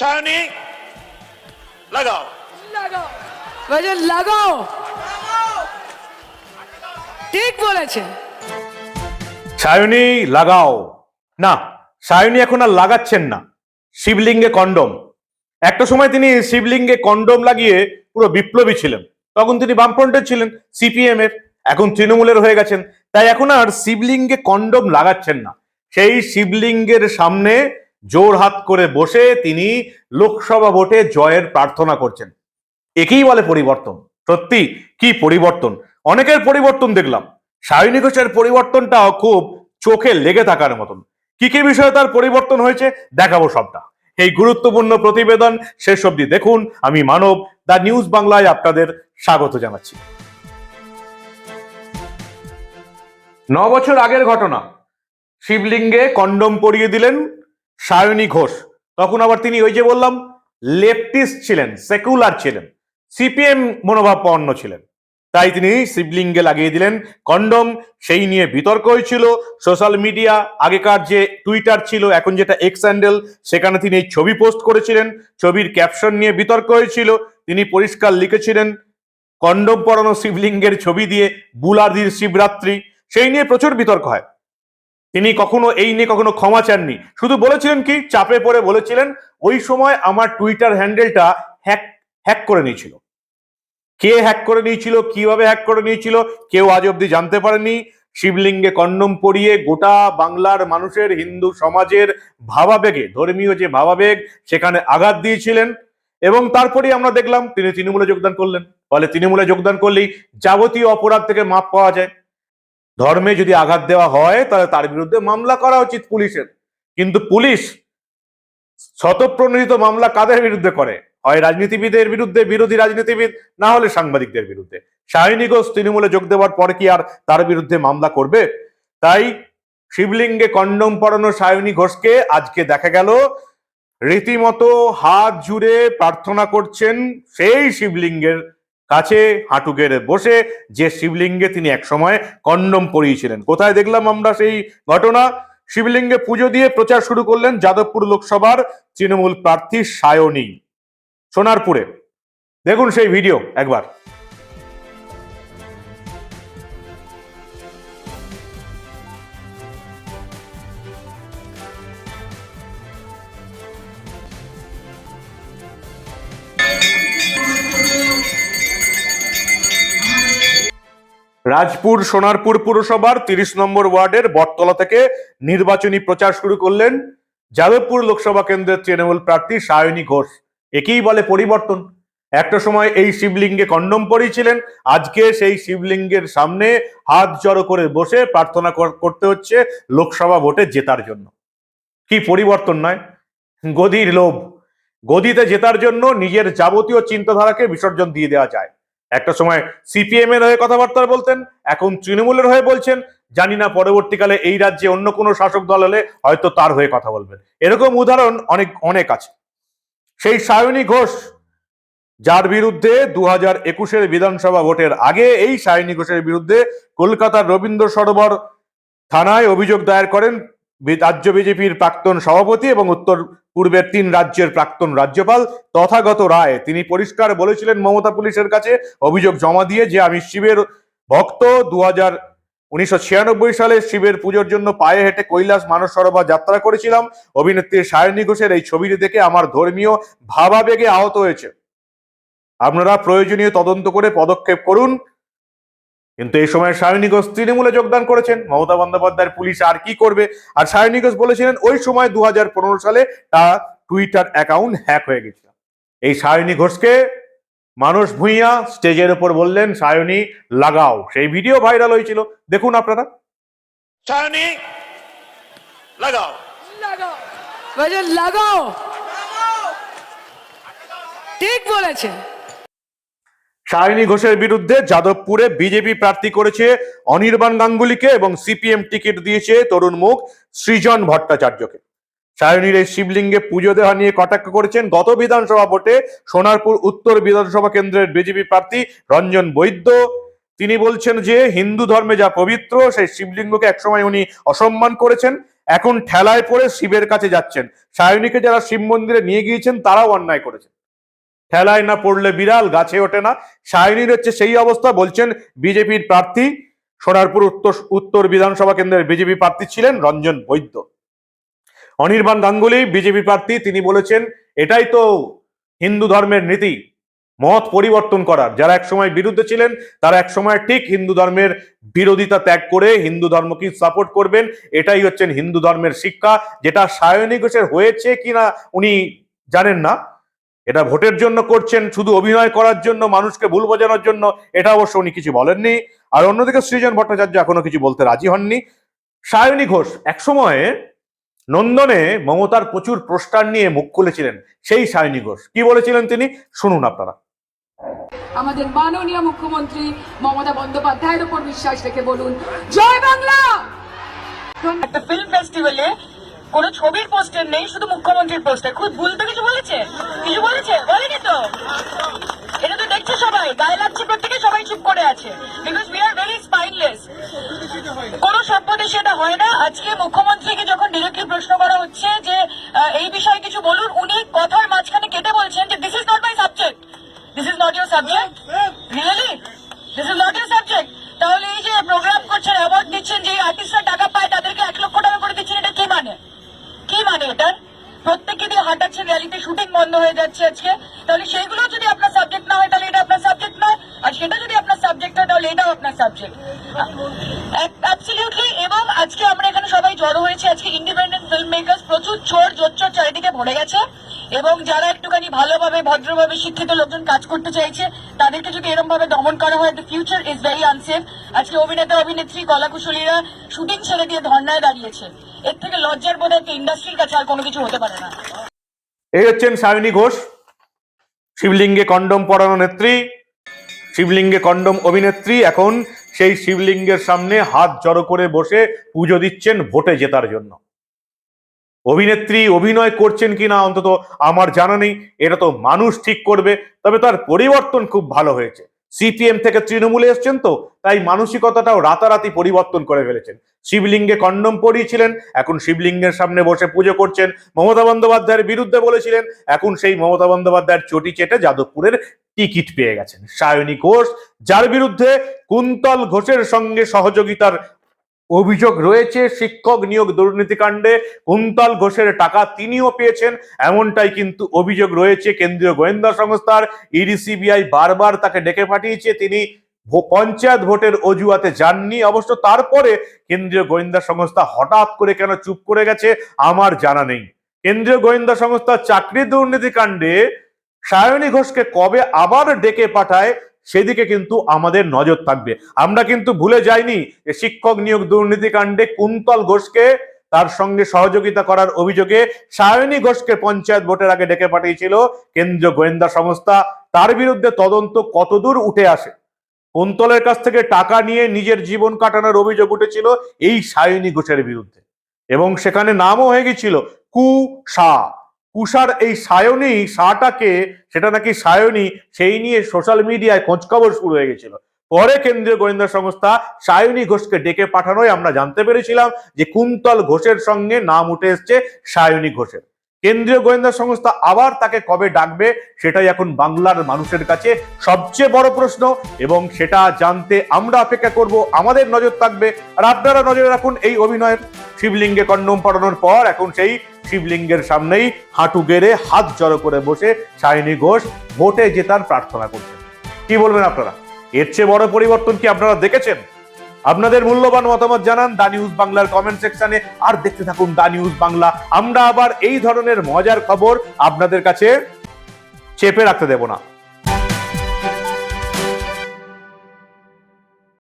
ছায়নি লাগাও লাগাও। বলছে লাগাও। ঠিক বলেছে। সায়নী লাগাও। না সায়নী এখন আর লাগাচ্ছেন না। শিবলিঙ্গে কন্ডম। একটা সময় তিনি শিবলিঙ্গে কন্ডম লাগিয়ে পুরো বিপ্লবী ছিলেন। তখন তিনি বামফ্রন্টের ছিলেন সিপিএম এর এখন তৃণমূলের হয়ে গেছেন। তাই এখন আর শিবলিঙ্গে কন্ডম লাগাচ্ছেন না। সেই শিবলিঙ্গের সামনে জোর হাত করে বসে তিনি লোকসভা ভোটে জয়ের প্রার্থনা করছেন। একেই বলে পরিবর্তন। সত্যি, কি পরিবর্তন? অনেকের পরিবর্তন দেখলাম। সায়নী ঘোষের পরিবর্তনটা খুব চোখে লেগে থাকার মতন। কি কি বিষয়ে তার পরিবর্তন হয়েছে, দেখাবো সবটা। এই গুরুত্বপূর্ণ প্রতিবেদন শেষ অবধি দেখুন। আমি মানব দা নিউজ বাংলায় আপনাদের স্বাগত জানাচ্ছি। ন বছর আগের ঘটনা। শিবলিঙ্গে কন্ডম পরিয়ে দিলেন সায়নী ঘোষ। তখন আবার তিনি ওই যে বললাম, লেফটিস্ট ছিলেন, সেকুলার ছিলেন, সিপিএম মনোভাবাপন্ন ছিলেন। তাই তিনি শিবলিঙ্গে লাগিয়ে দিলেন কন্ডম। সেই নিয়ে বিতর্ক হয়েছিল সোশ্যাল মিডিয়া, আগেকার যে টুইটার ছিল, এখন যেটা এক্স হ্যান্ডেল সেখানে তিনি এই ছবি পোস্ট করেছিলেন। ছবির ক্যাপশন নিয়ে বিতর্ক হয়েছিল তিনি পরিষ্কার লিখেছিলেন, কন্ডম পরানো শিবলিঙ্গের ছবি দিয়ে বুলাদির শিবরাত্রি। সেই নিয়ে প্রচুর বিতর্ক হয়। তিনি কখনো এই নিয়ে কখনো ক্ষমা চাননি। শুধু বলেছিলেন কি, চাপে পড়ে বলেছিলেন, ওই সময় আমার টুইটার হ্যান্ডেলটা হ্যাক হ্যাক করে নিয়েছিল। কে হ্যাক করে নিয়েছিল, কীভাবে হ্যাক করে নিয়েছিল, কেউ আজ অব্দি জানতে পারেনি শিবলিঙ্গে কন্ডম পরিয়ে গোটা বাংলার মানুষের, হিন্দু সমাজের ভাবাবেগে, ধর্মীয় যে ভাবাবেগ, সেখানে আঘাত দিয়েছিলেন। এবং তারপরেই আমরা দেখলাম, তিনি তৃণমূলে যোগদান করলেন। ফলে তৃণমূলে যোগদান করলেই যাবতীয় অপরাধ থেকে মাপ পাওয়া যায়। ধর্মে যদি আঘাত দেওয়া হয়, তাহলে তার বিরুদ্ধে মামলা করা উচিত পুলিশের। কিন্তু পুলিশ স্বতঃপ্রণোদিত মামলা কাদের বিরুদ্ধে করে? হয় রাজনীতিবিদের বিরুদ্ধে, বিরোধী রাজনীতিবিদ, না হলে সাংবাদিকদের বিরুদ্ধে? শাহিনী ঘোষ তৃণমূলে যোগ দেওয়ার পরে কি আর তার বিরুদ্ধে মামলা করবে? তাই শিবলিঙ্গে কন্ডম পরানো সায়নী ঘোষকে আজকে দেখা গেল। রীতিমতো হাত জুড়ে প্রার্থনা করছেন সেই শিবলিঙ্গের কাছে হাঁটু গেড়ে বসে যে শিবলিঙ্গে তিনি একসময় কন্ডম পরিয়েছিলেন। কোথায় দেখলাম আমরা সেই ঘটনা? শিবলিঙ্গে পুজো দিয়ে প্রচার শুরু করলেন যাদবপুর লোকসভার তৃণমূল প্রার্থী সায়নী, সোনারপুরে। দেখুন সেই ভিডিও একবার। রাজপুর সোনারপুর পুরসভার তিরিশ নম্বর ওয়ার্ডের বটতলা থেকে নির্বাচনী প্রচার শুরু করলেন যাদবপুর লোকসভা কেন্দ্রের তৃণমূল প্রার্থী সায়নী ঘোষ। একেই বলে পরিবর্তন। একটা সময় এই শিবলিঙ্গে কন্ডম পরিয়েছিলেন, আজকে সেই শিবলিঙ্গের সামনে হাত জড়ো করে বসে প্রার্থনা কর- করতে হচ্ছে লোকসভা ভোটে জেতার জন্য। কি পরিবর্তন নয়? গদির লোভ। গদিতে জেতার জন্য নিজের যাবতীয় চিন্তাধারাকে বিসর্জন দিয়ে দেওয়া যায়। একটা সময় সিপিএম এর হয়ে কথাবার্তা বলতেন, এখন তৃণমূলের হয়ে বলছেন, জানি না পরবর্তীকালে এই রাজ্যে অন্য কোনো শাসক দল হলে হয়তো তার হয়ে কথা বলবেন। এরকম উদাহরণ অনেক অনেক আছে। সেই সায়নী ঘোষ, যার বিরুদ্ধে দু হাজার একুশের বিধানসভা ভোটের আগে এই সায়নী ঘোষের বিরুদ্ধে কলকাতার রবীন্দ্র সরোবর থানায় অভিযোগ দায়ের করেন রাজ্য বিজেপির প্রাক্তন সভাপতি এবং উত্তর পূর্বের তিন রাজ্যের প্রাক্তন রাজ্যপাল তথাগত রায়। তিনি পরিষ্কার বলেছিলেন মমতা পুলিশের কাছে অভিযোগ জমা দিয়ে যে আমি শিবের ভক্ত। দু হাজার উনিশশো সালে শিবের পুজোর জন্য পায়ে হেঁটে কৈলাস মানস সরোবর যাত্রা করেছিলাম। অভিনেত্রী সায়নী ঘোষের এই ছবিটি দেখে আমার ধর্মীয় ভাবাবেগে আহত হয়েছে। আপনারা প্রয়োজনীয় তদন্ত করে পদক্ষেপ করুন। কিন্তু এই সময় সায়নী ঘোষ তৃণমূলে যোগদান করেছেন। মমতা বন্দ্যোপাধ্যায়ের পুলিশ আর কি করবে? আর সায়নী ঘোষ বলেছিলেন ওই সময় দুহাজার পনেরো সালে তার টুইটার অ্যাকাউন্ট হ্যাক হয়ে গেছিল। এই সায়নী ঘোষকে মানুষ ভূঁইয়া স্টেজের উপর বললেন সায়নী লাগাও। সেই ভিডিও ভাইরাল হয়েছিল। দেখুন আপনারা। লাগাও। লাগাও। লাগাও। ঠিক বলেছে। সায়নী ঘোষের বিরুদ্ধে যাদবপুরে বিজেপি প্রার্থী করেছে অনির্বাণ গাঙ্গুলিকে এবং সিপিএম টিকিট দিয়েছে তরুণ মুখ সৃজন ভট্টাচার্যকে। সায়নীর এই শিবলিঙ্গে পুজো দেওয়া নিয়ে কটাক্ষ করেছেন গত বিধানসভা ভোটে সোনারপুর উত্তর বিধানসভা কেন্দ্রের বিজেপি প্রার্থী রঞ্জন বৈদ্য। তিনি বলছেন যে, হিন্দু ধর্মে যা পবিত্র, সেই শিবলিঙ্গকে একসময় উনি অসম্মান করেছেন। এখন ঠেলায় পড়ে শিবের কাছে যাচ্ছেন। সায়নীকে যারা শিব মন্দিরে নিয়ে গিয়েছেন, তারাও অন্যায় করেছেন। ঠেলায় না পড়লে বিড়াল, গাছে ওঠে না। সায়নীর হচ্ছে সেই অবস্থা, বলছেন বিজেপির প্রার্থী। সোনারপুর উত্তর উত্তর বিধানসভা কেন্দ্রের বিজেপি প্রার্থী ছিলেন রঞ্জন বৈদ্য। অনির্বাণ গাঙ্গুলি, বিজেপি প্রার্থী, তিনি বলেছেন, এটাই তো হিন্দু ধর্মের নীতি, মত পরিবর্তন করার। যারা একসময় বিরুদ্ধে ছিলেন, তারা একসময় ঠিক হিন্দু ধর্মের বিরোধিতা ত্যাগ করে হিন্দু ধর্মকে সাপোর্ট করবেন। এটাই হচ্ছেন হিন্দু ধর্মের শিক্ষা, যেটা সায়নী ঘোষের হয়েছে কিনা উনি জানেন না। এটা ভোটের জন্য করছেন শুধু অভিনয় করার জন্য মানুষকে ভুল বোঝানোর জন্য এটা অবশ্য উনি কিছু বলেননি। আর অন্যদিকে সৃজন ভট্টাচার্য এখনও কিছু বলতে রাজি হননি। সায়নী ঘোষ একসময় নন্দনে মমতার প্রচুর প্রস্টার নিয়ে মুখ খুলেছিলেন সেই সায়নী ঘোষ। কি বলেছিলেন তিনি? শুনুন আপনারা। আমাদের মাননীয় মুখ্যমন্ত্রী মমতা বন্দ্যোপাধ্যায়ের উপর বিশ্বাস রেখে বলুন জয় বাংলা! একটা ফিল্ম ফেস্টিভ্যালে কোন ছবির পোস্টার নেই, শুধু মুখ্যমন্ত্রীর পোস্টার। খুব ভুল তো কিছু বলেছে? কিছু বলেছে? বলেনি তো? এটা তো দেখছে সবাই, গায়ে লাগছে প্রত্যেকে, সবাই চুপ করে আছে। Because we are very spineless কোন সভ্য দেশে এটা হয় না। আজকে মুখ্যমন্ত্রীকে যখন ডিরেক্টলি প্রশ্ন করা হচ্ছে যে এই বিষয়ে কিছু বলুন, উনি কথার মাঝখানে কেটে বলছেন যে this is not my subject this is not your subject really this is not your subject তাহলে এই যে প্রোগ্রাম করছেন অ্যাওয়ার্ড দিচ্ছেন যে আর্টিস্টরা টাকা পায় তাদেরকে এক লক্ষ টাকা করে দিচ্ছেন এটা কি মানে কি মানে এটা প্রত্যেকে রিয়ালিটি শুটিং বন্ধ হয়ে যাচ্ছে আজকে, তাহলে সেইগুলো যদি আপনার সাবজেক্ট না হয়, তাহলে এটা আপনার সাবজেক্ট নয়। আর সেটা যদি আপনার সাবজেক্ট হয়, তাহলে এটাও আপনার সাবজেক্ট অ্যাবসলিউটলি এবং আজকে আমরা এখানে সবাই জড়ো হয়েছে, আজকে ইন্ডিপেন্ডেন্ট ফিল্ম মেকার্স প্রচুর চোর, জোচ্চোর চারিদিকে ভরে গেছে, এবং যারা একটুখানি ভালোভাবে, ভদ্রভাবে শিক্ষিত লোকজন কাজ করতে চাইছে, তাদেরকে যদি এরকম ভাবে দমন করা হয় the future is very unsafe আজকে অভিনেতা, অভিনেত্রী, কলাকুশলীরা শুটিং ছেড়ে দিয়ে ধর্নায় দাঁড়িয়েছে। এর থেকে লজ্জার বোধ একটা ইন্ডাস্ট্রির কাছে আর কোনো কিছু হতে পারে না। এই হচ্ছেন সায়নী ঘোষ, শিবলিঙ্গে কন্ডম পরানো নেত্রী, শিবলিঙ্গে কন্ডম অভিনেত্রী। এখন সেই শিবলিঙ্গের সামনে হাত জড়ো করে বসে পুজো দিচ্ছেন ভোটে জেতার জন্য। অভিনেত্রী অভিনয় করছেন কিনা অন্তত আমার জানা নেই, এটা তো মানুষ ঠিক করবে, তবে তার পরিবর্তন খুব ভালো হয়েছে। সিপিএম থেকে তৃণমূলে এসছেন তো, তাই মানসিকতাটাও রাতারাতি পরিবর্তন করে ফেলেছেন। শিবলিঙ্গে কন্ডম পরিয়েছিলেন, এখন শিবলিঙ্গের সামনে বসে পুজো করছেন। মমতা বন্দ্যোপাধ্যায়ের বিরুদ্ধে বলেছিলেন, এখন সেই মমতা বন্দ্যোপাধ্যায়ের চটি চেটে যাদবপুরের টিকিট পেয়ে গেছেন। সায়নী ঘোষ, যার বিরুদ্ধে কুন্তল ঘোষের সঙ্গে সহযোগিতার অভিযোগ রয়েছে, শিক্ষক নিয়োগ দুর্নীতিকাণ্ডে কুন্তল ঘোষের টাকা তিনিও পেয়েছেন, এমনটাই কিন্তু অভিযোগ রয়েছে কেন্দ্রীয় গোয়েন্দা সংস্থার। ইডি, সিবিআই বারবার তাকে ডেকে পাঠিয়েছে, তিনি পঞ্চায়েত ভোটের অজুহাতে যাননি, অবশ্য তারপরে কেন্দ্রীয় গোয়েন্দা সংস্থা হঠাৎ করে কেন চুপ করে গেছে, আমার জানা নেই। কেন্দ্রীয় গোয়েন্দা সংস্থা চাকরি দুর্নীতি কাণ্ডে সায়নী ঘোষকে কবে আবার ডেকে পাঠায় সেদিকে কিন্তু আমাদের নজর থাকবে। আমরা কিন্তু ভুলে যাইনি যে শিক্ষক নিয়োগ দুর্নীতি কাণ্ডে কুন্তল ঘোষকে তার সঙ্গে সহযোগিতা করার অভিযোগে সায়নী ঘোষকে পঞ্চায়েত ভোটের আগে ডেকে পাঠিয়েছিল কেন্দ্রীয় গোয়েন্দা সংস্থা। তার বিরুদ্ধে তদন্ত কতদূর উঠে আসে? কুন্তলের কাছ থেকে টাকা নিয়ে নিজের জীবন কাটানোর অভিযোগ উঠেছিল এই সায়নী ঘোষের বিরুদ্ধে। এবং সেখানে নামও হয়ে গেছিল কুষা কুষার এই সায়নী সাটাকে সেটা নাকি সায়নী, সেই নিয়ে সোশ্যাল মিডিয়ায় খোঁজখবর শুরু হয়ে গেছিল। পরে কেন্দ্রীয় গোয়েন্দা সংস্থা সায়নী ঘোষকে ডেকে পাঠানোয় আমরা জানতে পেরেছিলাম যে কুন্তল ঘোষের সঙ্গে নাম উঠে এসছে সায়নী ঘোষের। কেন্দ্রীয় গোয়েন্দা সংস্থা আবার তাকে কবে ডাকবে, সেটাই এখন বাংলার মানুষের কাছে সবচেয়ে বড় প্রশ্ন এবং সেটা জানতে আমরা অপেক্ষা করব। আমাদের নজর থাকবে, আর আপনারা নজরে রাখুন এই অভিনয়ের। শিবলিঙ্গে কন্ডম পড়ানোর পর এখন সেই শিবলিঙ্গের সামনেই হাঁটু গেড়ে হাত জড়ো করে বসে সায়নী ঘোষ ভোটে জেতার প্রার্থনা করছেন। কি বলবেন আপনারা? এর চেয়ে বড় পরিবর্তন কি আপনারা দেখেছেন? আপনাদের মূল্যবান মতামত জানান দা নিউজ বাংলার কমেন্ট সেকশনে আর দেখতে থাকুন দা নিউজ বাংলা। আমরা আবার এই ধরনের মজার খবর আপনাদের কাছে চেপে রাখতে দেব না।